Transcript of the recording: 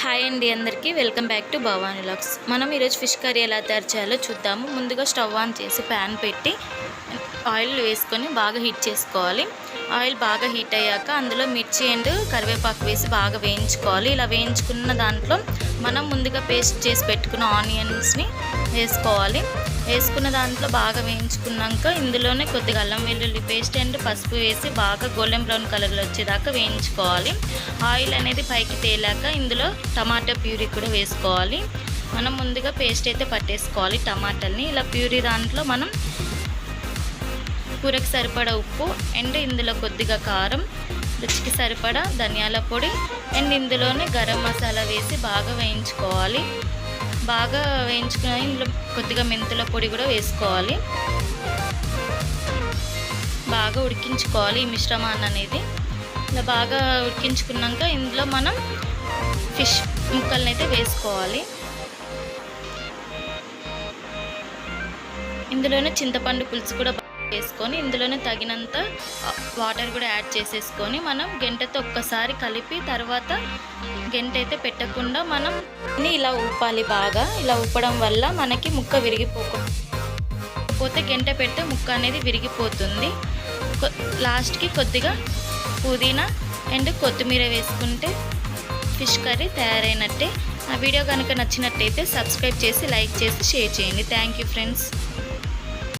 Hi అండి అందరికీ. Welcome back to Bhavani లాక్స్. మనం ఈరోజు ఫిష్ కర్రీ ఎలా తయారు చేయాలో చూద్దాము. ముందుగా స్టవ్ ఆన్ చేసి ప్యాన్ పెట్టి ఆయిల్ వేసుకొని బాగా హీట్ చేసుకోవాలి. ఆయిల్ బాగా హీట్ అయ్యాక అందులో మిర్చి అండ్ కరివేపాకు వేసి బాగా వేయించుకోవాలి. ఇలా వేయించుకున్న దాంట్లో మనం ముందుగా పేస్ట్ చేసి పెట్టుకున్న ఆనియన్స్ని వేసుకోవాలి. వేసుకున్న దాంట్లో బాగా వేయించుకున్నాక ఇందులోనే కొద్దిగా అల్లం వెల్లుల్లి పేస్ట్ అండ్ పసుపు వేసి బాగా గోల్డెన్ బ్రౌన్ కలర్లో వచ్చేదాకా వేయించుకోవాలి. ఆయిల్ అనేది పైకి తేలాక ఇందులో టమాటా ప్యూరీ కూడా వేసుకోవాలి. మనం ముందుగా పేస్ట్ అయితే పట్టేసుకోవాలి టమాటాలని ఇలా ప్యూరీ దాంట్లో మనం కూరకు సరిపడా ఉప్పు అండ్ ఇందులో కొద్దిగా కారం రుచికి సరిపడా ధనియాల పొడి అండ్ ఇందులోనే గరం మసాలా వేసి బాగా వేయించుకోవాలి. బాగా వేయించుకుని ఇందులో కొద్దిగా మెంతుల పొడి కూడా వేసుకోవాలి. బాగా ఉడికించుకోవాలి ఈ మిశ్రమాన్ని అనేది. ఇలా బాగా ఉడికించుకున్నాక ఇందులో మనం ఫిష్ ముక్కల్ని అయితే వేసుకోవాలి. ఇందులోనే చింతపండు పులుసు కూడా వేసుకొని ఇందులోనే తగినంత వాటర్ కూడా యాడ్ చేసేసుకొని మనం గంటతో ఒక్కసారి కలిపి తర్వాత గంట అయితే పెట్టకుండా మనం ఇలా ఊపాలి బాగా. ఇలా ఊపడం వల్ల మనకి ముక్క విరిగిపోకపోతే గంట పెడితే ముక్క అనేది విరిగిపోతుంది. లాస్ట్కి కొద్దిగా పుదీనా అండ్ కొత్తిమీర వేసుకుంటే ఫిష్ కర్రీ తయారైనట్టే. ఆ వీడియో కనుక నచ్చినట్టయితే సబ్స్క్రైబ్ చేసి లైక్ చేసి షేర్ చేయండి. Thank you friends.